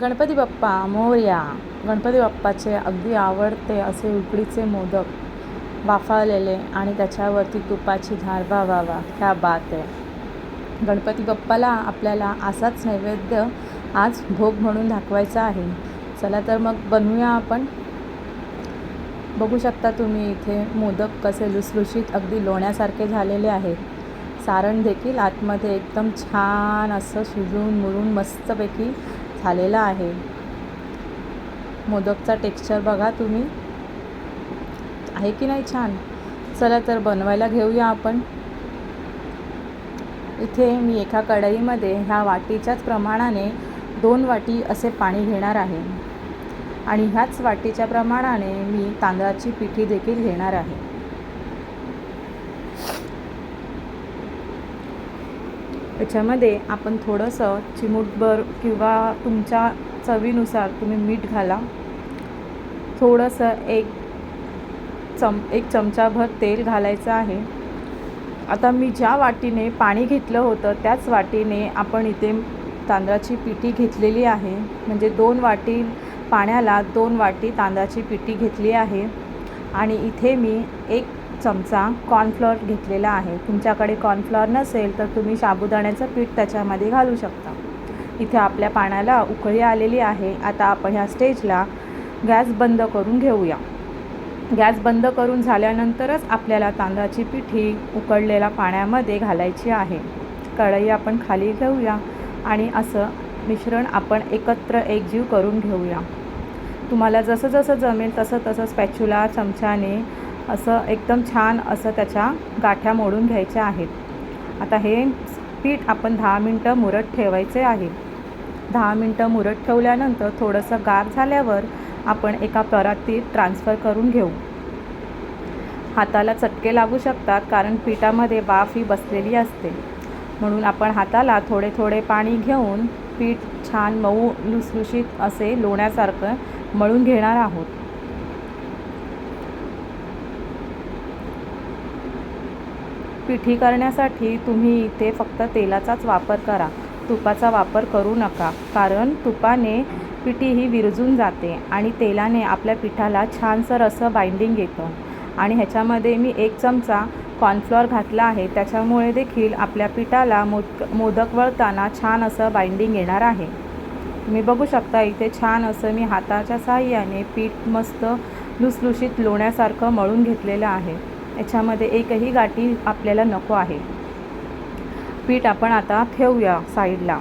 गणपती बाप्पा मोर्या गणपती बाप्पाचे अगदी आवडते असे उकडीचे मोदक वाफाळलेले आणि त्याच्यावरती तुपाची धार वा वा वा बात आहे गणपती बाप्पाला आपल्याला असाच नैवेद्य आज भोग म्हणून दाखवायचा आहे. चला तर मग बनवूया आपण. बघू शकता तुम्ही इथे मोदक कसे लुसलुशीत अगदी लोण्यासारखे झालेले आहेत. सारण देखील आतमध्ये एकदम छान असं शिजून मुरून मस्तपैकी झालेला आहे. मोदकचा टेक्स्चर बघा तुम्ही. आहे की नाही छान? चला तर बनवायला घेऊया आपण. इथे मी एका कढईमध्ये ह्या वाटीच्याच प्रमाणाने दोन वाटी असे पाणी घेणार आहे. आणि ह्याच वाटीच्या प्रमाणाने मी तांदळाची पिठी देखील घेणार आहे. याच्यामध्ये आपण थोडंसं चिमूटभर किंवा तुमच्या चवीनुसार तुम्ही मीठ घाला. थोडंसं एक चम एक चमचाभर तेल घालायचं आहे. आता मी ज्या वाटीने पाणी घेतलं होतं त्याच वाटीने आपण इथे तांदळाची पिठी घेतलेली आहे. म्हणजे दोन वाटी पाण्याला दोन वाटी तांदळाची पिठी घेतली आहे. आणि इथे मी एक चमचा कॉर्नफ्लॉर घेतलेला आहे. तुमच्याकडे कॉर्नफ्लॉर नसेल तर तुम्ही साबुदाण्याचं पीठ त्याच्यामध्ये घालू शकता. इथे आपल्या पाण्याला उकळी आलेली आहे. आता आपण ह्या स्टेजला गॅस बंद करून घेऊया. गॅस बंद करून झाल्यानंतरच आपल्याला तांदळाची पिठी उकळलेल्या पाण्यामध्ये घालायची आहे. कढई आपण खाली घेऊया आणि असं मिश्रण आपण एकत्र एकजीव करून घेऊया. तुम्हाला जसं जसं जमेल तसं तसं स्पॅच्युला चमच्याने असं एकदम छान असं त्याच्या गाठ्या मोडून घ्यायच्या आहेत. आता हे पीठ आपण दहा मिनटं मुरत ठेवायचे आहे. दहा मिनटं मुरत ठेवल्यानंतर थोडंसं गार झाल्यावर आपण एका परातीत ट्रान्सफर करून घेऊ. हाताला चटके लागू शकतात कारण पिठामध्ये वाफ ही बसलेली असते. म्हणून आपण हाताला थोडे थोडे पाणी घेऊन पीठ छान मऊ लुसलुशीत असे लोण्यासारखं मळून घेणार आहोत. पिठी करण्यासाठी तुम्ही इथे फक्त तेलाचाच वापर करा. तुपाचा वापर करू नका कारण तुपाने पिठी ही विरजून जाते आणि तेलाने आपल्या पिठाला छानसर असं बाइंडिंग येतं. आणि ह्याच्यामध्ये मी एक चमचा कॉर्नफ्लॉर घातला आहे त्याच्यामुळे देखील आपल्या पिठाला मोद मोदक वळताना छान असं बाइंडिंग येणार आहे. तुम्ही बघू शकता इथे छान असं मी हाताच्या साह्याने पीठ मस्त लुसलुशीत लोण्यासारखं मळून घेतलेलं आहे. याच्यामध्ये एकही गाठी आपल्याला नको आहे. पीठ आपण आता ठेवूया साईडला.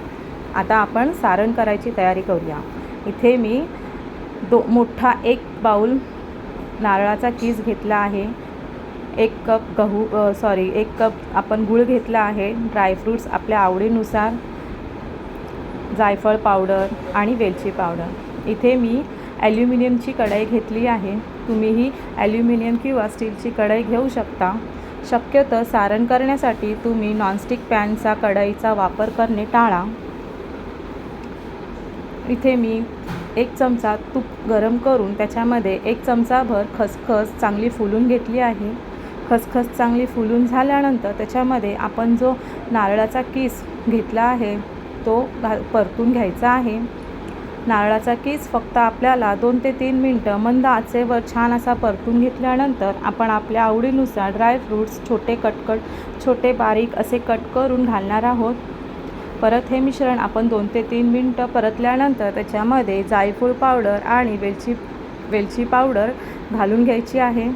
आता आपण सारण करायची तयारी करूया. इथे मी दो मोठा एक बाऊल नारळाचा कीस घेतला आहे. एक कप गहू सॉरी एक कप आपण गूळ घेतला आहे. ड्रायफ्रूट्स आपल्या आवडीनुसार जायफळ पावडर आणि वेलची पावडर. इथे मी ॲल्युमिनियमची कढाई घेतली आहे. तुम्हीही ॲल्युमिनियम किंवा स्टीलची कढई घेऊ शकता. शक्यतो सारण करण्यासाठी तुम्ही नॉनस्टिक पॅनचा कढईचा वापर करणे टाळा. इथे मी एक चमचा तूप गरम करून त्याच्यामध्ये एक चमचाभर खसखस चांगली फुलून घेतली आहे. खसखस चांगली फुलून झाल्यानंतर त्याच्यामध्ये आपण जो नारळाचा किस घेतला आहे तो घा परतून घ्यायचा आहे. नारळाचा कीस फक्त आपल्याला दोन ते तीन मिनटं मंद आचेवर छान असा परतून घेतल्यानंतर आपण आपल्या आवडीनुसार ड्रायफ्रूट्स छोटे कटकट छोटे बारीक असे कट करून घालणार आहोत. परत हे मिश्रण आपण दोन ते तीन मिनटं परतल्यानंतर त्याच्यामध्ये जायफूळ पावडर आणि वेलची वेलची पावडर घालून घ्यायची आहे.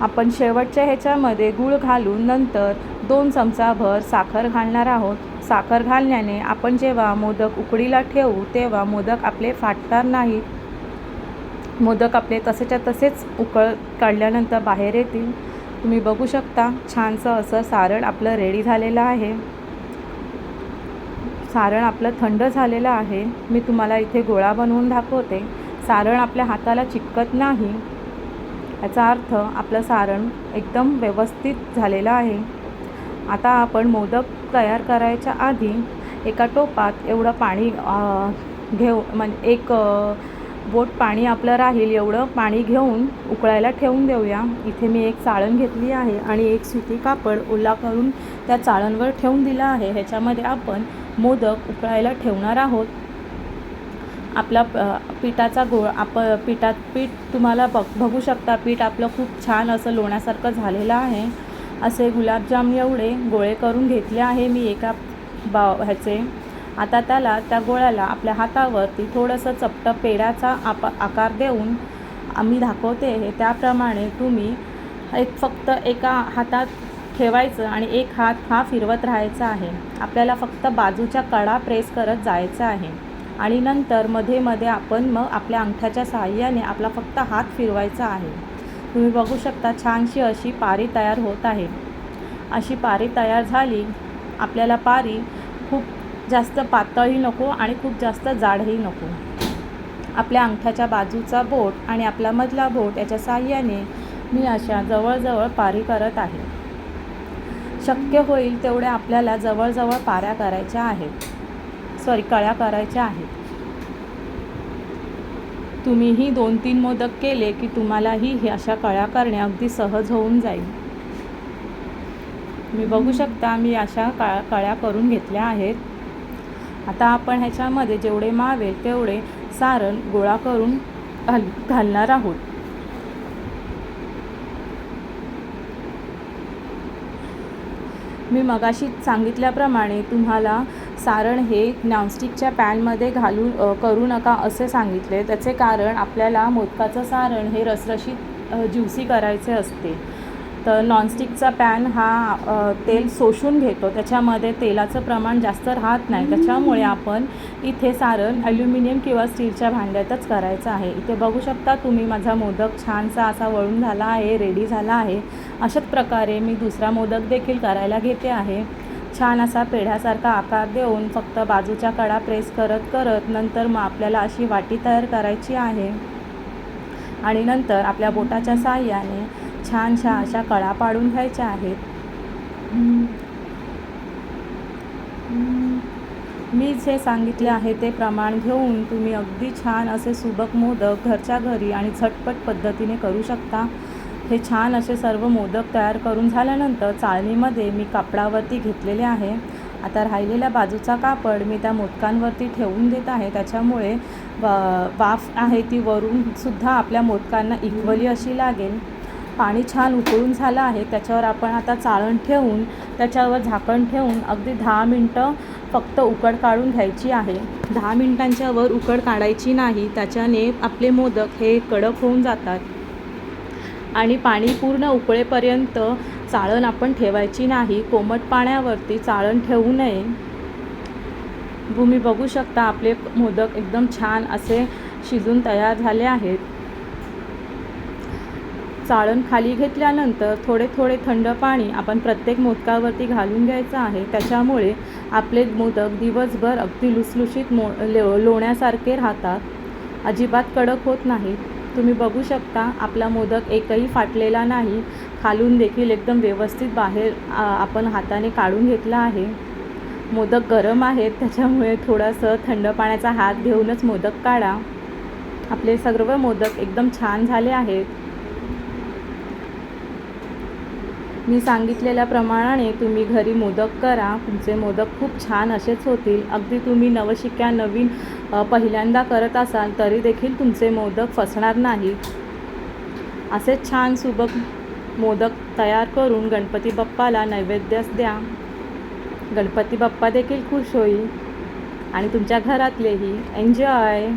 आपण शेवटच्या ह्याच्यामध्ये गूळ घालून नंतर दोन चमचाभर साखर घालणार आहोत. साखर घालण्याने आपण जेव्हा मोदक उकडीला ठेवू तेव्हा मोदक आपले फाटणार नाही मोदक आपले तसेच्या तसेच उकळ काढल्यानंतर बाहेर येतील. तुम्ही बघू शकता छानसं असं सारण आपलं रेडी झालेलं आहे. सारण आपलं थंड झालेलं आहे. मी तुम्हाला इथे गोळा बनवून दाखवते. सारण आपल्या हाताला चिकटत नाही. याचा अर्थ आपलं सारण एकदम व्यवस्थित झालेलं आहे. आता आपण मोदक तयार करायच्या आधी एका टोपात एवढं पाणी घेऊ म्हणजे एक बोट पाणी आपलं राहील एवढं पाणी घेऊन उकळायला ठेवून देऊया. इथे मी एक चाळण घेतली आहे आणि एक सुती कापड ओला करून त्या चाळणवर ठेवून दिलं आहे. ह्याच्यामध्ये आपण मोदक उकळायला ठेवणार आहोत. आपला पिठाचा गोळ आप पिठात पीठ तुम्हाला बघ बघू शकता पीठ आपलं खूप छान असं लोण्यासारखं झालेलं आहे. असे गुलाबजाम एवढे गोळे करून घेतले आहे मी एका बा ह्याचे. आता त्याला त्या गोळ्याला आपल्या हातावरती थोडंसं चपटं पेड्याचा आप आकार देऊन आम्ही दाखवते. हे त्याप्रमाणे तुम्ही एक फक्त एका हातात ठेवायचं आणि एक हात हा फिरवत राहायचा आहे. आपल्याला फक्त बाजूच्या कडा प्रेस करत जायचं आहे. आणि नंतर मध्ये मध्ये आपण मग आपल्या अंगठ्याच्या सहाय्याने आपला फक्त हात फिरवायचा आहे. तुम्ही बघू शकता छानशी अशी पारी तयार होत आहे. अशी पारी तयार झाली आपल्याला पारी खूप जास्त पातळही नको आणि खूप जास्त जाडही नको. आपल्या अंगठ्याच्या बाजूचा बोट आणि आपला मधला बोट याच्या साह्याने मी अशा जवळजवळ पारी करत आहे. शक्य होईल तेवढ्या आपल्याला जवळजवळ पाऱ्या करायच्या आहेत. सॉरी कळ्या करायच्या आहेत. तुम्हीही दोन तीन मोदक केले की तुम्हालाही हे अशा कळ्या करणे अगदी सहज होऊन जाईल. मी बघू शकता मी अशा का कळ्या करून घेतल्या आहेत. आता आपण ह्याच्यामध्ये जेवढे मावे तेवढे सारण गोळा करून घाल घालणार आहोत. मी मगाशी सांगितल्याप्रमाणे तुम्हाला सारण हे नॉनस्टिकच्या पॅनमध्ये घालून करू नका असे सांगितले. त्याचे कारण आपल्याला मोदकाचं सारण हे रसरशीत ज्युसी करायचे असते. तर नॉनस्टिकचा पॅन हा तेल शोषून घेतो. त्याच्यामध्ये तेलाचं प्रमाण जास्त राहत नाही. त्याच्यामुळे आपण इथे सारण ॲल्युमिनियम किंवा स्टीलच्या भांड्यातच करायचं आहे. इथे बघू शकता तुम्ही माझा मोदक छानसा असा वळून झाला आहे रेडी झाला आहे. अशाच प्रकारे मी दुसरा मोदक देखील करायला घेते आहे. छान असा पेढ्यासारखा आकार देऊन फक्त बाजूच्या कडा प्रेस करत करत नंतर मग आपल्याला अशी वाटी तयार करायची आहे. आणि नंतर आपल्या बोटाच्या साहाय्याने छानशा अशा कळा पाडून घ्यायच्या आहेत. मी जे सांगितले आहे ते प्रमाण घेऊन तुम्ही अगदी छान असे सुबक मोदक घरच्या घरी आणि झटपट पद्धतीने करू शकता. हे छान असे सर्व मोदक तयार करून झाल्यानंतर चाळणीमध्ये मी कापडावरती घेतलेले आहे. आता राहिलेल्या बाजूचा कापड मी त्या मोदकांवरती ठेवून देत आहे. त्याच्यामुळे वाफ आहे ती वरून सुद्धा आपल्या मोदकांना इक्वली अशी लागेल. पाणी छान उकळून झालं आहे. त्याच्यावर आपण आता चाळण ठेवून त्याच्यावर झाकण ठेवून अगदी दहा मिनटं फक्त उकड काढून घ्यायची आहे. दहा मिनटांच्या वर उकड काढायची नाही. त्याच्याने आपले मोदक हे कडक होऊन जातात. आणि पाणी पूर्ण उकळेपर्यंत चाळण आपण ठेवायची नाही. कोमट पाण्यावरती चाळण ठेवू नये. तुम्ही बघू शकता आपले मोदक एकदम छान असे शिजून तयार झाले आहेत. चाळण खाली घेतल्यानंतर थोडे थोडे थंड पाणी आपण प्रत्येक मोदकावरती घालून घ्यायचं आहे. त्याच्यामुळे आपले मोदक दिवसभर अगदी लुसलुशीत मो लो लोण्यासारखे राहतात. अजिबात कडक होत नाहीत. तुम्ही बघू शकता आपला मोदक एकही फाटलेला नाही. खालून देखील एकदम व्यवस्थित बाहेर आपण हाताने काढून घेतला आहे. मोदक गरम आहेत त्याच्यामुळे थोडंसं थंड पाण्याचा हात घेऊनच मोदक काढा. आपले सर्व मोदक एकदम छान झाले आहेत. मी सांगितलेल्या प्रमाणाने तुम्ही घरी मोदक करा. तुमचे मोदक खूप छान असेच होतील. अगदी तुम्ही नवशिक्या नवीन पहिल्यांदा करत असाल तरी देखील तुमचे मोदक फसणार नाहीत असेच छान सुबक मोदक तयार करून गणपती बाप्पाला नैवेद्यास द्या. गणपती बाप्पा देखील खुश होईल. आणि तुमच्या घरातलेही. एन्जॉय